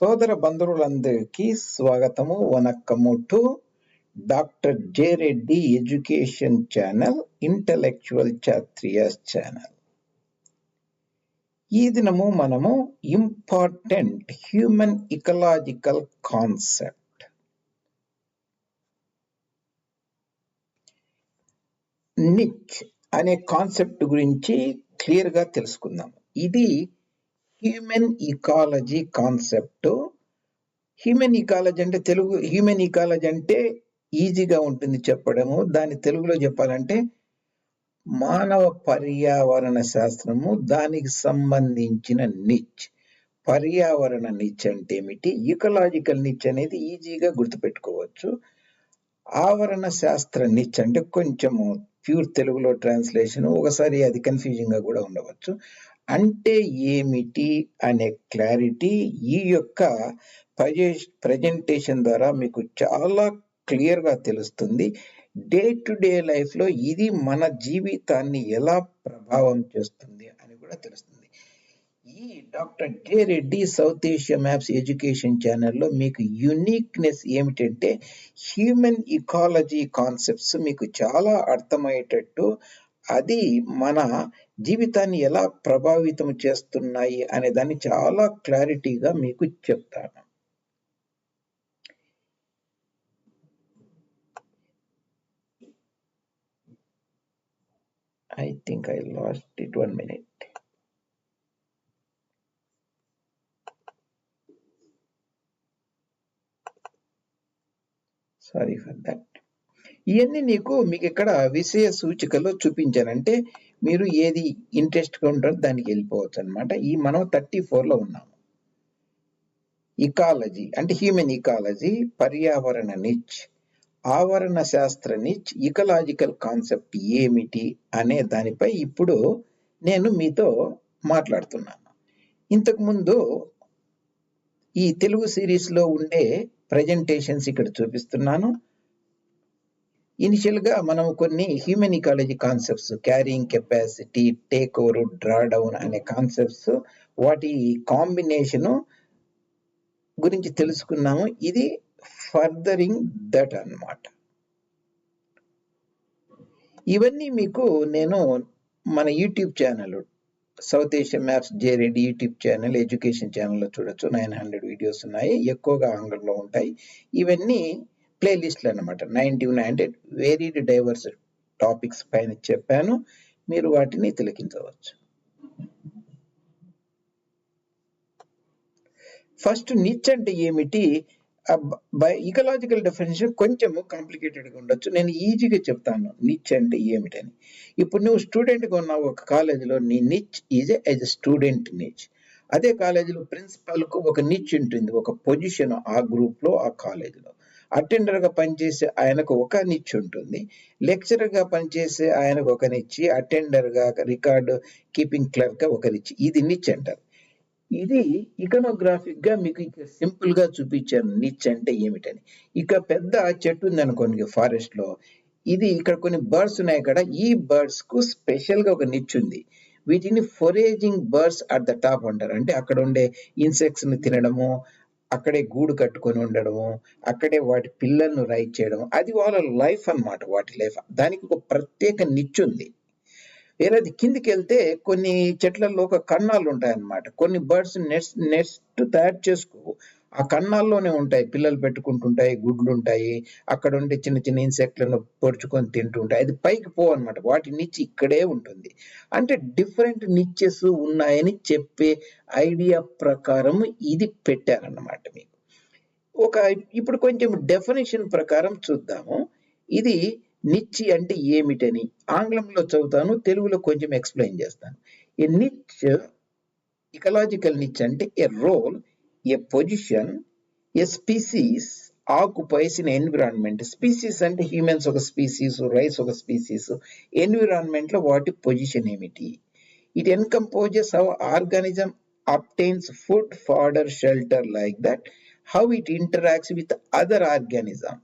సోదర బంధువులందరికీ స్వాగతము వనక్కము to doctor J Reddy education channel intellectual చాత్రియాస్ channel. ఈ దినము మనము important human ecological concept. Niche అనే కాన్సెప్ట్ గురించి క్లియర్గా తెలుసుకుందాం. ఇది human ecology concept human ecology అంటే తెలుగు హ్యూమన్ ఇకాలజీ అంటే ఈజీగా ఉంటుంది చెప్పడము. దాని తెలుగులో చెప్పాలంటే మానవ పర్యావరణ శాస్త్రము దానికి సంబంధించిన నిచ్. పర్యావరణ నిచ్ అంటే ఏమిటి? ఈకలాజికల్ నిచ్ అనేది ఈజీగా గుర్తుపెట్టుకోవచ్చు. ఆవరణ శాస్త్ర నిచ్ అంటే కొంచెము ప్యూర్ తెలుగులో ట్రాన్స్లేషన్ ఒకసారి అది కన్ఫ్యూజింగ్గా కూడా ఉండవచ్చు. అంటే ఏమిటి అనే క్లారిటీ ఈ యొక్క ప్రజెంటేషన్ ద్వారా మీకు చాలా క్లియర్గా తెలుస్తుంది. డే టు డే లైఫ్లో ఇది మన జీవితాన్ని ఎలా ప్రభావం చేస్తుంది అని కూడా తెలుస్తుంది. ఈ doctor J Reddy South Asia maps education ఛానల్లో మీకు యునిక్నెస్ ఏమిటంటే హ్యూమన్ ఇకాలజీ కాన్సెప్ట్స్ మీకు చాలా అర్థమయ్యేటట్టు అది మన జీవితాన్ని ఎలా ప్రభావితం చేస్తున్నాయి అనే దాన్ని చాలా క్లారిటీగా మీకు చెప్తాను. I think I lost it one minute sorry for that ఇవన్నీ నీకు మీకు ఇక్కడ విషయ సూచికలో చూపించానంటే మీరు ఏది ఇంట్రెస్ట్గా ఉంటారో దానికి వెళ్ళిపోవచ్చు అనమాట ఈ మనం థర్టీ ఫోర్లో ఉన్నాము. ఇకాలజీ అంటే హ్యూమన్ ఇకాలజీ పర్యావరణ నిచ్ ఆవరణ శాస్త్ర నిచ్ ఇకలాజికల్ కాన్సెప్ట్ ఏమిటి అనే దానిపై ఇప్పుడు నేను మీతో మాట్లాడుతున్నాను. ఇంతకుముందు ఈ తెలుగు సిరీస్లో ఉండే ప్రజెంటేషన్స్ ఇక్కడ చూపిస్తున్నాను. ఇనిషియల్గా మనం కొన్ని human ecology concepts carrying capacity take over draw down అనే కాన్సెప్ట్స్ వాటి కాంబినేషను గురించి తెలుసుకున్నాము. ఇది ఫర్దరింగ్ దట్ అన్నమాట. ఇవన్నీ మీకు నేను మన YouTube channel South Asia maps J Reddy YouTube channel education ఛానల్లో చూడొచ్చు. నైన్ హండ్రెడ్ వీడియోస్ ఉన్నాయి. ఎక్కువగా ఆంగ్లంలో ఉంటాయి. ఇవన్నీ ప్లేలిస్ట్లు అనమాట ninety hundred varied diverse topics పైన చెప్పాను. మీరు వాటిని తిలకించవచ్చు. ఫస్ట్ నిచ్ అంటే ఏమిటి? ఇకలాజికల్ డెఫినేషన్ కొంచెము కాంప్లికేటెడ్గా ఉండొచ్చు. నేను ఈజీగా చెప్తాను నిచ్ అంటే ఏమిటని. ఇప్పుడు నువ్వు స్టూడెంట్గా ఉన్నావు ఒక కాలేజీలో నీ niche is as a student niche. అదే కాలేజీలో ప్రిన్సిపల్కు ఒక నిచ్ ఉంటుంది. ఒక పొజిషన్ ఆ గ్రూప్లో ఆ కాలేజీలో. అటెండర్గా పనిచేసే ఆయనకు ఒక నిచ్చి ఉంటుంది. లెక్చరర్గా పనిచేసే ఆయనకు ఒక నిచ్చి అటెండర్గా రికార్డు కీపింగ్ క్లర్క్గా ఒక నిచ్చి. ఇది నిచ్ అంటారు. ఇది ఇకనోగ్రాఫిక్గా మీకు ఇక సింపుల్గా చూపించాను నిచ్ అంటే ఏమిటని. ఇక పెద్ద చెట్టు ఉంది అనుకోండి ఫారెస్ట్లో ఇది ఇక్కడ కొన్ని బర్డ్స్ ఉన్నాయి ఇక్కడ ఈ బర్డ్స్కు స్పెషల్గా ఒక నిచ్ ఉంది. వీటిని foraging birds at the top అంటారు. అంటే అక్కడ ఉండే ఇన్సెక్ట్స్ని తినడము అక్కడే గూడు కట్టుకొని ఉండడము అక్కడే వాటి పిల్లలను రైట్ చేయడం అది వాళ్ళ లైఫ్ అన్నమాట వాటి లైఫ్. దానికి ఒక ప్రత్యేక నిచ్చు ఉంది. వేరేది కిందికి వెళ్తే కొన్ని చెట్లలో ఒక కన్నాలు ఉంటాయి అన్నమాట కొన్ని బర్డ్స్ నెస్ట్ నెస్ట్ తయారు చేసుకో ఆ కన్నాల్లోనే ఉంటాయి. పిల్లలు పెట్టుకుంటుంటాయి గుడ్లు ఉంటాయి అక్కడ ఉండే చిన్న చిన్న ఇన్సెక్ట్లను పొడుచుకొని తింటుంటాయి. అది పైకి పోవన్నమాట. అనమాట వాటి నిచ్చి ఇక్కడే ఉంటుంది. అంటే డిఫరెంట్ నిచ్చెస్ ఉన్నాయని చెప్పే ఐడియా ప్రకారం ఇది పెట్టారన్నమాట మీకు. ఒక ఇప్పుడు కొంచెం డెఫినేషన్ ప్రకారం చూద్దాము. ఇది నిచ్చి అంటే ఏమిటని ఆంగ్లంలో చదువుతాను తెలుగులో కొంచెం ఎక్స్ప్లెయిన్ చేస్తాను. ఏ నిచ్ ఇకలాజికల్ నిచ్ అంటే a role a position a species occupies in environment species అంటే హ్యూమన్స్ ఒక స్పీసీస్ రైస్ ఒక స్పీసీస్ ఎన్విరాన్మెంట్లో వాటి పొజిషన్ ఏమిటి? It encompasses how organism obtains food fodder shelter like that how it interacts with other organism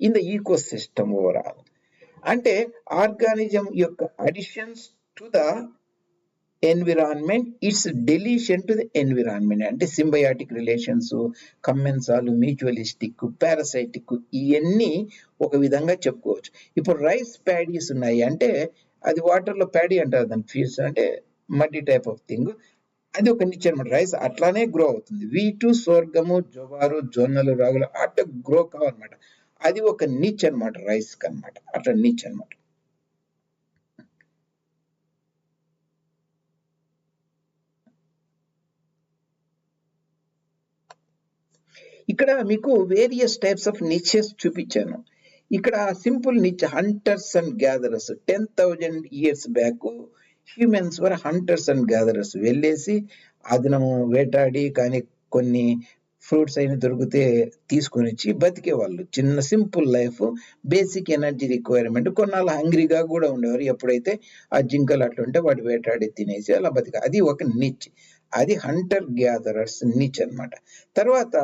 in the ecosystem overall అంటే organism యొక్క additions to the environment its deletion to the environment అంటే symbiotic relations commensal mutualistic parasitic ఇవన్నీ ఒక విధంగా చెప్పుకోవచ్చు. ఇప్పుడు rice ప్యాడీస్ ఉన్నాయి అంటే అది వాటర్లో ప్యాడీ అంటారు దాని ఫ్యూస్ అంటే మడ్డి టైప్ ఆఫ్ థింగ్ అది ఒక నిచ్ అనమాట రైస్ అట్లానే గ్రో అవుతుంది. వీటు స్వర్గము జోవారు జొన్నలు రాగులు అట్లా గ్రో కావన్నమాట. అది ఒక నిచ్ అనమాట రైస్ అన్నమాట అట్లా నిచ్ అనమాట ఇక్కడ మీకు వేరియస్ టైప్స్ ఆఫ్ నిచెస్ చూపించాను. ఇక్కడ simple niche hunters and gatherers ten thousand years back humans were hunters and gatherers వెళ్ళేసి అదనము వేటాడి కానీ కొన్ని ఫ్రూట్స్ అయినా దొరికితే తీసుకొని వచ్చి బతికే వాళ్ళు చిన్న simple life basic energy requirement కొన్నాళ్ళు హంగ్రీగా కూడా ఉండేవారు. ఎప్పుడైతే ఆ జింకలు అట్లా ఉంటే వాటి వేటాడి తినేసి అలా బతిక. అది ఒక నిచ్ అది హంటర్ గ్యాదరర్స్ నిచ్ అన్నమాట. తర్వాత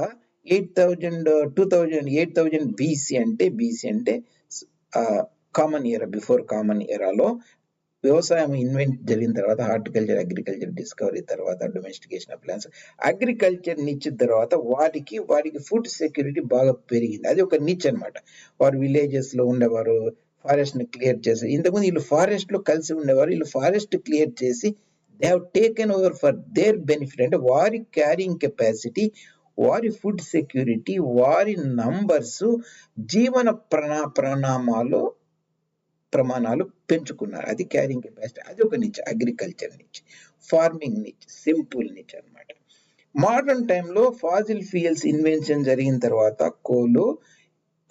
eight thousand two thousand eight thousand BC అంటే బీసీ అంటే కామన్ ఇయర్ బిఫోర్ కామన్ ఇయరాలో వ్యవసాయం ఇన్వెంట్ జరిగిన తర్వాత హార్టికల్చర్ అగ్రికల్చర్ డిస్కవరీ తర్వాత డొమెస్టికేషన్ ప్లాన్స్ అగ్రికల్చర్ నిచ్ తర్వాత వారికి వారికి ఫుడ్ సెక్యూరిటీ బాగా పెరిగింది. అది ఒక నిచ్ అన్నమాట. వారు విలేజెస్లో ఉండేవారు ఫారెస్ట్ని క్లియర్ చేసి ఇంతకుముందు వీళ్ళు ఫారెస్ట్లో కలిసి ఉండేవారు వీళ్ళు ఫారెస్ట్ క్లియర్ చేసి they have taken over for their benefit అంటే వారి క్యారింగ్ కెపాసిటీ వారి ఫుడ్ సెక్యూరిటీ వారి నంబర్స్ జీవన ప్రణా ప్రణామాలు ప్రమాణాలు పెంచుకున్నారు. అది క్యారింగ్ కెపాసిటీ అది ఒక niche agriculture niche farming niche simple niche అన్నమాట. మోడర్న్ టైంలో ఫాజిల్ ఫ్యూయల్స్ ఇన్వెన్షన్ జరిగిన తర్వాత coal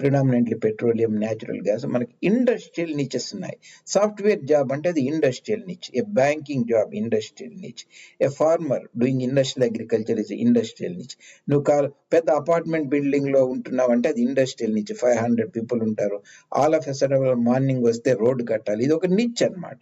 predominantly petroleum natural gas మనకి ఇండస్ట్రియల్ నిచెస్ ఉన్నాయి. సాఫ్ట్వేర్ జాబ్ అంటే అది industrial niche. A banking job industrial niche. A farmer doing industrial agriculture is industrial niche. నువ్వు కా పెద్ద అపార్ట్మెంట్ బిల్డింగ్లో ఉంటున్నావు అంటే అది industrial niche. Five hundred people ఉంటారు. ఆల్ ఆఫ్ ఎసడబుల్ మార్నింగ్ వస్తే రోడ్ కట్టాలి. ఇది ఒక నిచ్ అన్నమాట.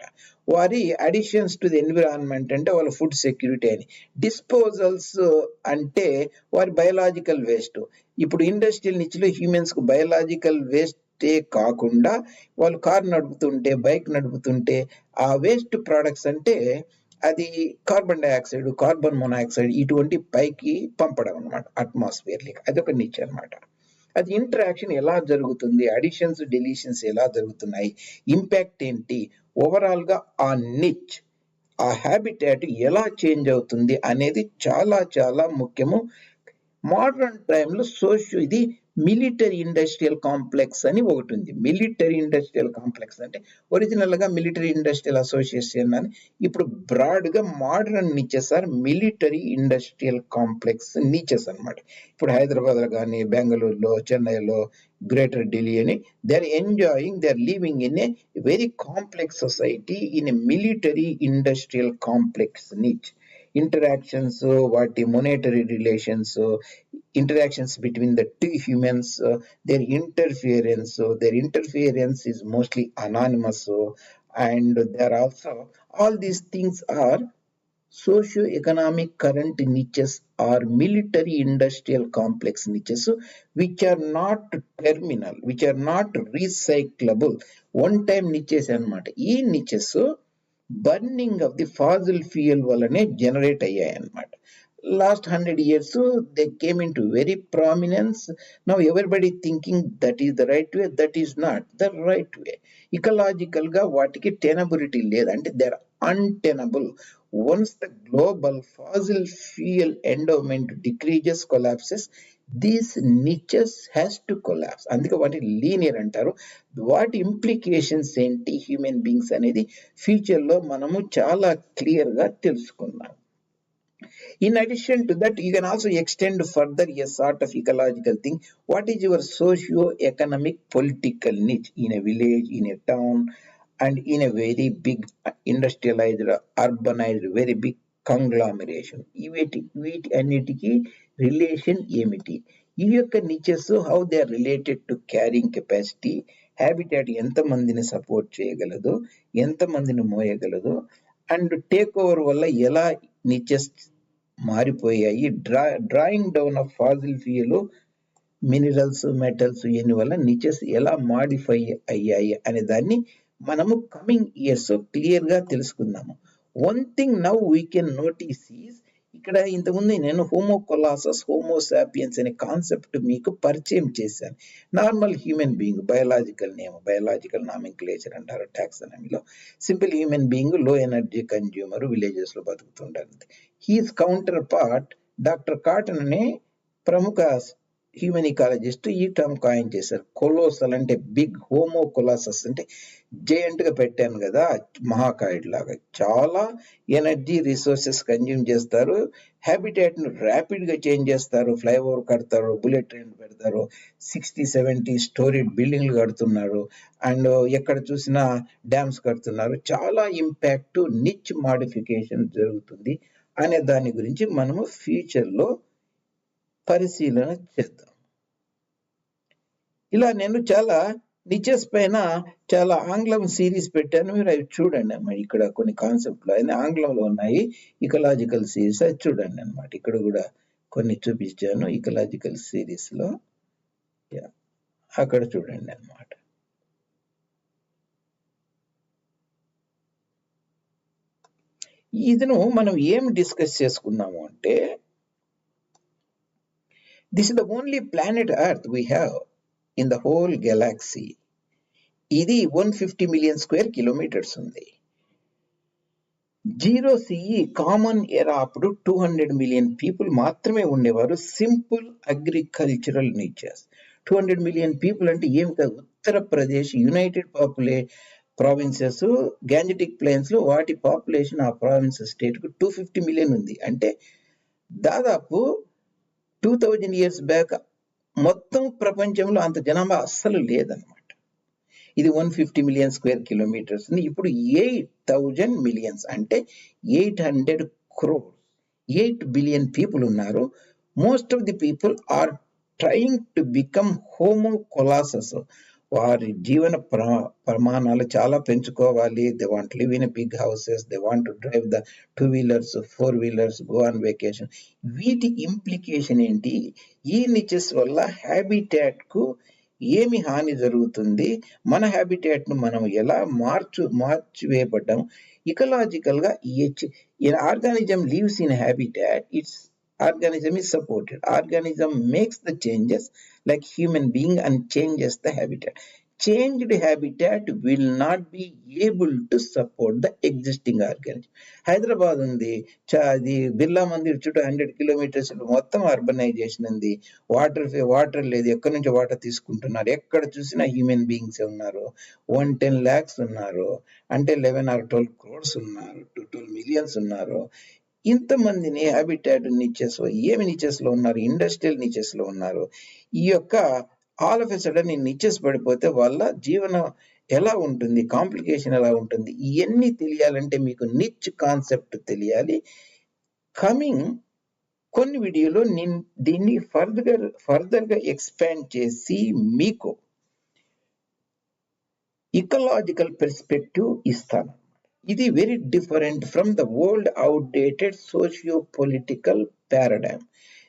వారి అడిషన్స్ టు ది ఎన్విరాన్మెంట్ అంటే వాళ్ళ ఫుడ్ సెక్యూరిటీ అని. డిస్పోజల్స్ అంటే వారి బయలాజికల్ వేస్ట్. ఇప్పుడు ఇండస్ట్రియల్ నిచ్లో హ్యూమన్స్కు బయలాజికల్ వేస్టే కాకుండా వాళ్ళు కార్ నడుపుతుంటే బైక్ నడుపుతుంటే ఆ వేస్ట్ ప్రొడక్ట్స్ అంటే అది కార్బన్ డైఆక్సైడ్ కార్బన్ మొనాక్సైడ్ ఇటువంటి పైకి పంపడం అనమాట అట్మాస్ఫియర్ లీక్ అది ఒక నిచ్ అనమాట అది ఇంటరాక్షన్ ఎలా జరుగుతుంది అడిషన్స్ డెలీషన్స్ ఎలా జరుగుతున్నాయి ఇంపాక్ట్ ఏంటి ఓవరాల్గా ఆ నిచ్ ఆ హ్యాబిటాట్ ఎలా చేంజ్ అవుతుంది అనేది చాలా చాలా ముఖ్యము. మోడర్న్ టైంలో సోషియో ఇది మిలిటరీ ఇండస్ట్రియల్ కాంప్లెక్స్ అని ఒకటి ఉంది. మిలిటరీ ఇండస్ట్రియల్ కాంప్లెక్స్ అంటే ఒరిజినల్గా మిలిటరీ ఇండస్ట్రియల్ అసోసియేషన్ అని. ఇప్పుడు బ్రాడ్గా modern niches are military industrial complex niches అన్నమాట. ఇప్పుడు హైదరాబాద్లో కానీ బెంగళూరులో చెన్నైలో గ్రేటర్ ఢిల్లీ అని they are enjoying they are living in a very complex society in a military industrial complex niche. Interactions వాటి monetary relations interactions between the two humans their interference so their interference is mostly anonymous and there are also all these things are socio-economic current niches or military industrial complex niches which are not terminal which are not recyclable one time niches అన్నమాట ఈ niches burning of the fossil fuel వల్లనే generate అయ్యాయి అన్నమాట last hundred years they came into very prominence now everybody thinking that is the right way that is not the right way ఇకలాజికల్గా వాటికి tenability లేదు. అంటే they are untenable once the global fossil fuel endowment decreases collapses these niches has to collapse అందుకే వాటి linear అంటారు. వాటి implications ఏంటి human beings అనేది ఫ్యూచర్లో మనము చాలా క్లియర్గా తెలుసుకున్నాం. In addition to that you can also extend further a sort of ecological thing what is your socio economic political niche in a village in a town and in a very big industrialized urbanized very big conglomeration వీటి అన్నిటికీ relation ఏమిటి? ఈ యొక్క niches how they are related to carrying capacity habitat ఎంత మందిని support చేయగలదు ఎంత మందిని మోయగలదు అండ్ టేక్ ఓవర్ వల్ల ఎలా నిచెస్ మారిపోయాయి? Draw drawing down of fossil fuel minerals metals ఇవన్నీ వల్ల నిచెస్ ఎలా మాడిఫై అయ్యాయి అనే దాన్ని మనము కమింగ్ ఇయర్స్ క్లియర్గా తెలుసుకుందాము. One thing now we can notice is ఇక్కడ ఇంతకుముందు నేను హోమోకొలాసస్ హోమోసాపియన్స్ అనే కాన్సెప్ట్ మీకు పరిచయం చేశాను. Normal human being biological name biological nomenclature అంటారు టాక్సనమీలో సింపుల్ హ్యూమన్ బీయింగ్లో ఎనర్జీ కన్జ్యూమర్ విలేజెస్లో బతుకుతుంటారు. His counterpart doctor Catton అనే ప్రముఖ హ్యూమన్ ఇకాలజిస్ట్ ఈ టర్మ్ కాయిన్ చేశారు. కొలోసల్ అంటే బిగ్ హోమో కొలాసస్ అంటే జయంట్గా పెట్టాను కదా మహాకాయుడ్ లాగా. చాలా ఎనర్జీ రిసోర్సెస్ కన్జ్యూమ్ చేస్తారు. హ్యాబిటేట్ను రాపిడ్గా చేంజ్ చేస్తారు. ఫ్లైఓవర్ కడతారు బుల్లెట్ ట్రైన్ పెడతారు. సిక్స్టీ సెవెంటీ స్టోరీ బిల్డింగ్లు కడుతున్నారు. అండ్ ఎక్కడ చూసినా డ్యామ్స్ కడుతున్నారు. చాలా ఇంపాక్ట్ నిచ్ మాడిఫికేషన్ జరుగుతుంది అనే దాని గురించి మనము ఫ్యూచర్లో పరిశీలన చేద్దాం. ఇలా నేను చాలా నిచెస్ పైన చాలా ఆంగ్లం సిరీస్ పెట్టాను. మీరు అవి చూడండి అన్నమాట ఇక్కడ కొన్ని కాన్సెప్ట్లు అయినా ఆంగ్లంలో ఉన్నాయి. ఇకలాజికల్ సిరీస్ అది చూడండి అన్నమాట. ఇక్కడ కూడా కొన్ని చూపించాను. ఇకలాజికల్ సిరీస్లో అక్కడ చూడండి అన్నమాట. ఇదిను మనం ఏం డిస్కస్ చేసుకున్నాము అంటే this is the only planet earth we have in the whole galaxy ఇది one fifty million square kilometres ఉంది. జీరో సిఈ కామన్ ఎరా అప్పుడు టూ హండ్రెడ్ మిలియన్ పీపుల్ మాత్రమే ఉండేవారు. Simple agricultural natures two hundred million people అంటే ఏమి కాదు. Uttar Pradesh united పాపులే provinces Gangetic ప్లేన్స్లో వాటి పాపులేషన్ ఆ ప్రావిన్సెస్ స్టేట్కు టూ ఫిఫ్టీ మిలియన్ ఉంది. అంటే దాదాపు టూ థౌజండ్ ఇయర్స్ బ్యాక్ మొత్తం ప్రపంచంలో అంత జనాభా అస్సలు లేదన్నమాట. ఇది one fifty million square kilometers ఇప్పుడు ఎయిట్ థౌజండ్ మిలియన్స్ అంటే eight hundred crore eight billion people ఉన్నారు. Most of the people are trying to become homo colossus వారి జీవన ప్రమాణాలు చాలా పెంచుకోవాలి. They want live in big houses they want to drive the two wheelers four wheelers go on vacation వీటి implication ఏంటి? ఈ niches వల్ల హ్యాబిటాట్కు ఏమి హాని జరుగుతుంది? మన హ్యాబిటాట్ను మనం ఎలా మార్చు మార్చివేయబడ్డాము ఇకలాజికల్గా organism lives in habitat its organism is supported organism makes the changes like human being and changes the habitat. Changed habitat will not be able to support the existing organism Hyderabad ఉంది చా- అది బిర్లా మందిర్ చుట్టూ hundred kilometres మొత్తం urbanisation ఉంది. Water water లేదు ఎక్కడి నుంచి water తీసుకుంటున్నారు? ఎక్కడ చూసినా హ్యూమన్ బీయింగ్స్ ఉన్నారు? వన్ టెన్ ల్యాక్స్ ఉన్నారు అంటే లెవెన్ ఆర్ ట్వెల్వ్ క్రోర్స్ ఉన్నారు టూ ట్వెల్వ్ మిలియన్స్ ఉన్నారు. ఇంతమందిని హ్యాబిటాట్ నిచెస్ ఏమి నిచెస్లో ఉన్నారు? ఇండస్ట్రియల్ నిచెస్లో ఉన్నారు. ఈ యొక్క all of a sudden niches పడిపోతే వాళ్ళ జీవనం ఎలా ఉంటుంది? కాంప్లికేషన్ ఎలా ఉంటుంది? ఇవన్నీ తెలియాలంటే మీకు నిచ్ కాన్సెప్ట్ తెలియాలి. కమింగ్ కొన్ని వీడియోలో నేను దీన్ని ఫర్దర్ ఫర్దర్గా ఎక్స్పాండ్ చేసి మీకు ఇకలాజికల్ పెర్స్పెక్టివ్ ఇస్తాను. ఇది very different from the world outdated socio political paradigm.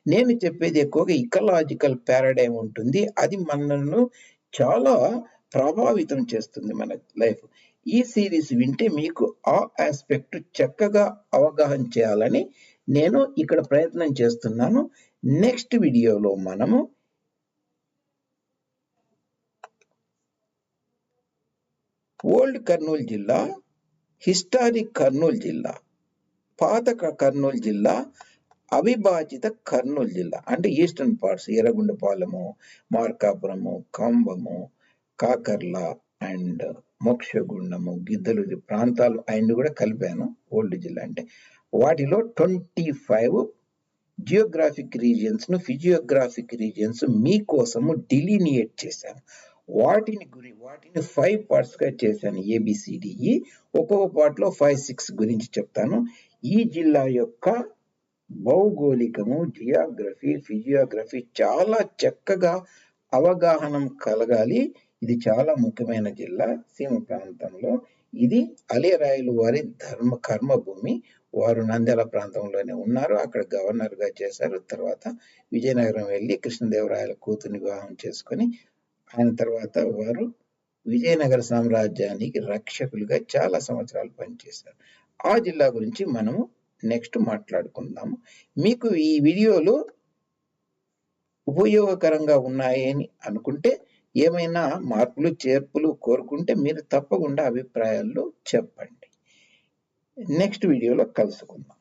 నేను చెప్పేది ఎక్కువగా ఇకలాజికల్ పారాడైమ్ ఉంటుంది. అది మనల్ని చాలా ప్రభావితం చేస్తుంది మన లైఫ్ ఈ సిరీస్ వింటే మీకు ఆ ఆస్పెక్ట్ చక్కగా అవగాహన చేయాలని నేను ఇక్కడ ప్రయత్నం చేస్తున్నాను. నెక్స్ట్ వీడియోలో మనము ఓల్డ్ కర్నూలు జిల్లా హిస్టారిక్ కర్నూలు జిల్లా పాత కర్నూలు జిల్లా అవిభాజిత కర్నూలు జిల్లా అంటే eastern parts Yerragondapalem Markapuram Cumbum Kakarla and Mokshagundam Giddalur ప్రాంతాలు ఆయన కూడా కలిపాను ఓల్డ్ జిల్లా అంటే. వాటిలో ట్వంటీ ఫైవ్ జియోగ్రాఫిక్ రీజియన్స్ను ఫిజియోగ్రాఫిక్ రీజియన్స్ మీకోసము డిలినియేట్ చేశాను. వాటిని గురి వాటిని ఫైవ్ పార్ట్స్గా చేశాను ఏబిసిడిఈ ఒక్కొక్క పార్ట్లో ఫైవ్ సిక్స్ గురించి చెప్తాను. ఈ జిల్లా యొక్క భౌగోళికము జియోగ్రఫీ ఫిజియోగ్రఫీ చాలా చక్కగా అవగాహన కలగాలి. ఇది చాలా ముఖ్యమైన జిల్లా సీమ ప్రాంతంలో. ఇది అలిరాయలు వారి ధర్మ కర్మభూమి. వారు నంద్యాల ప్రాంతంలోనే ఉన్నారు. అక్కడ గవర్నర్గా చేశారు. తర్వాత విజయనగరం వెళ్ళి కృష్ణదేవరాయల కూతురు వివాహం చేసుకొని ఆయన తర్వాత వారు విజయనగర సామ్రాజ్యానికి రక్షకులుగా చాలా సంవత్సరాలు పనిచేశారు. ఆ జిల్లా గురించి మనము నెక్స్ట్ మాట్లాడుకుందాము. మీకు ఈ వీడియోలు ఉపయోగకరంగా ఉన్నాయని అనుకుంటే ఏమైనా మార్పులు చేర్పులు కోరుకుంటే మీరు తప్పకుండా అభిప్రాయాల్లో చెప్పండి. నెక్స్ట్ వీడియోలో కలుసుకుందాం.